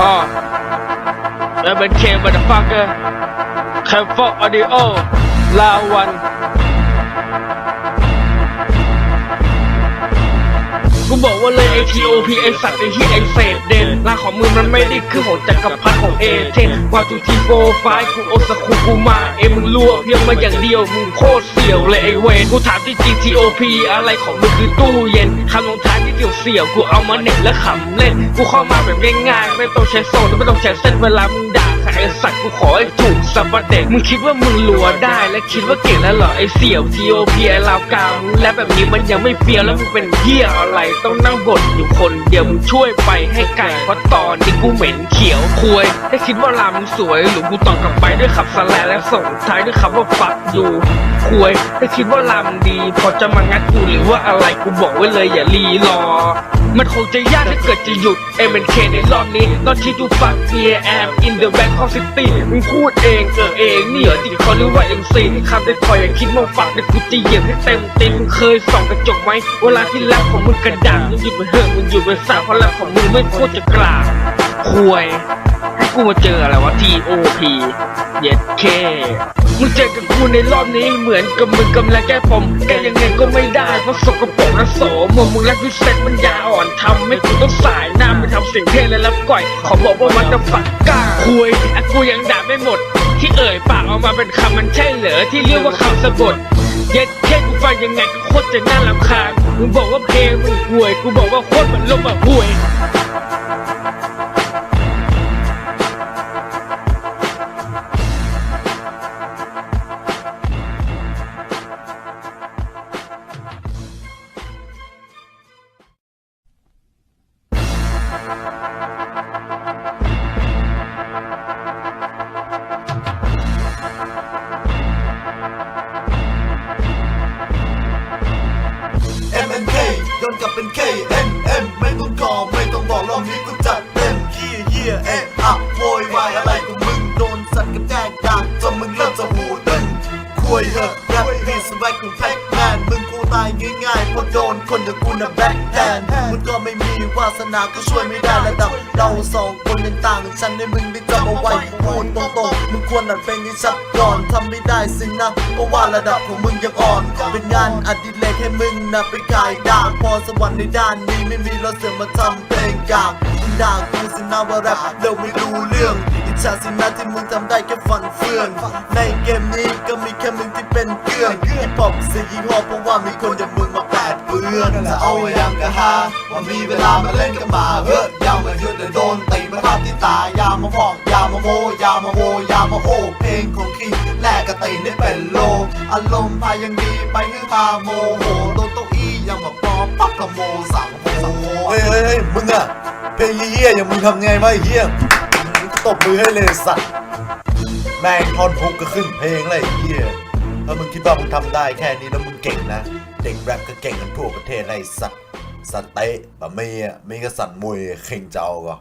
อ๋อแล้วเป็นเกูบอกว่าเลย ATOP ไอสัตว์ไอที่ไอเศษเด่นร่างของมึงมันไม่ได้คือของจักรพรรดิของเอเทนว่าทูทีโฟไฟกูโอสคูกูมาเอมึงรัวเพียงมาอย่างเดียวมึงโคตรเสี่ยวเลยไอเวนกูถามที่ GTOP อะไรของมึงคือตู้เย็นคำลงท้ายที่เกี่ยวเสี่ยวกูเอามาเน็ตและขำเล่น กูเข้ามาแบบง่ายๆไม่ต้องใช้โซ่ไม่ต้องใช้เส้นเวลามึงด่า ไอสัตว์กูขอให้ถูกสับปเด็กมึงคิดว่ามึงรัวได้และคิดว่าเก่งแล้วเหรอไอเสี่ยว TOP ไอลาวกางและแบบนี้มันยังไม่เฟี้ยวแล้วมึงเป็นเหี้ยอะไรต้องนั่งบ่นอยู่คนเดียวมึงช่วยไปให้ไก่เพราะตอนนี้กูเหม็นเขียวควยถ้าคิดว่าลามึงสวยหรือกูตอบกลับไปด้วยขับสแลและส่งท้ายด้วยคำว่าฟักอยู่ควยถ้าคิดว่าลามึงดีพอจะมางัดกูหรือว่าอะไรกูบอกไว้เลยอย่ารีรอ มันคงจะยากถ้าเกิดจะหยุด MNK ในรอบนี้ ตอนที่ดูฟัก here I am in the Bangkok City มึงพูดเองเออเองนี่เหรอที่เขาเรียกว่า MC ที่คำได้พออย่าคิดมาฝักเดี๋ยวกูจะเหยียบให้เต็มตีนมึงเคยส่องกระจกไหมเวลาที่แรปของมึงกระด่างมึงหยุดมันเหอะมึงหยุดมันสาเพราะแรปของมึงไม่โคตรจะกลางควย ให้กูมาเจออะไรวะ TOP เย็ดเคมึงเจอกับกูในรอบนี้เหมือนกับมึงกำลังแก้ปมแก้ยังไงก็ไม่ได้เพราะสกปรกและโสมมึงและพิเศษมันยาอ่อนทำให้กูต้องสายหน้าไปทำสียงเท่และรับก่อย ขอบอกว่ามันจะฝักกล้าคุยอะกูยังด่าไม่หมด ที่เอ่ยปากออกมาเป็นคำมันใช่เหรอที่เรียกว่าคำสะบดเย็ดแค่กูฟังยังไงก็โคตรจะน่ารำคาญมึงบอกว่าเพลงมึงห่วย กูบอกว่าโคตรมันลมอะห่วย ย้อนกลับเป็น KNM เพราะโดนคนอย่างกูน่ะแบ็คแทนมึงก็ไม่มีวาสนาก็ช่วยไม่ได้ระดับเราสองคนยังต่าง ฉันให้มึงได้จำเอาไว้พูดตรงๆมึงควรอัดเพลงให้ชัดก่อนทำไม่ได้สินะเพราะว่าระดับของมึงยังอ่อนเป็นงานอดิเรก ให้มึงนะไปขายดางพอสวรรค์ในด้านนี้ไม่มีเราเสือมาทำเพลงกากมึงด่ากูสินะว่าแรปเร็วไม่รู้เรื่องอิจฉาสินะที่มึงทำได้แค่ฝันเฟื่อนในเกมนี้ก็มีแค่มึงที่เป็นเครื่องฮิปฮอปสียี่ห้อเพราะว่ามีคนอย่างมึงมาแปดเปื้อนจะเอาอย่างกะฮาว่ามีเวลามาเล่นกับหมาเฮ้ยอยามาหยุดเดี๋ยวโดนตีมาภาพที่ตาอยามาฟอกอยามาโมยามาโวอยามาโอเพลงของ แลกกระตีได้เป็นโล อารมณ์พายังดีไปฮือพาโมโหโดนโต๊ะอี้ยังมาปอปักกะโมสั่งโมสั่งโมเฮ้ยเฮ้ยเฮ้ยมึงอะเพลงเฮี้ยอย่างมึงทำไงวะไอ้เฮี้ยตบมือให้เลยสัตว์แม่งทอนฮุกก็ขึ้นเพลงเลยไอ้เฮี้ยถ้ามึงคิดว่ามึงทำได้แค่นี้แล้วมึงเก่งนะ เด็กแรปก็เก่งกันทั่วประเทศเลยไอ้สัตว์สเตะบะเมียมีกระสันมวยเข่งเจ้าก็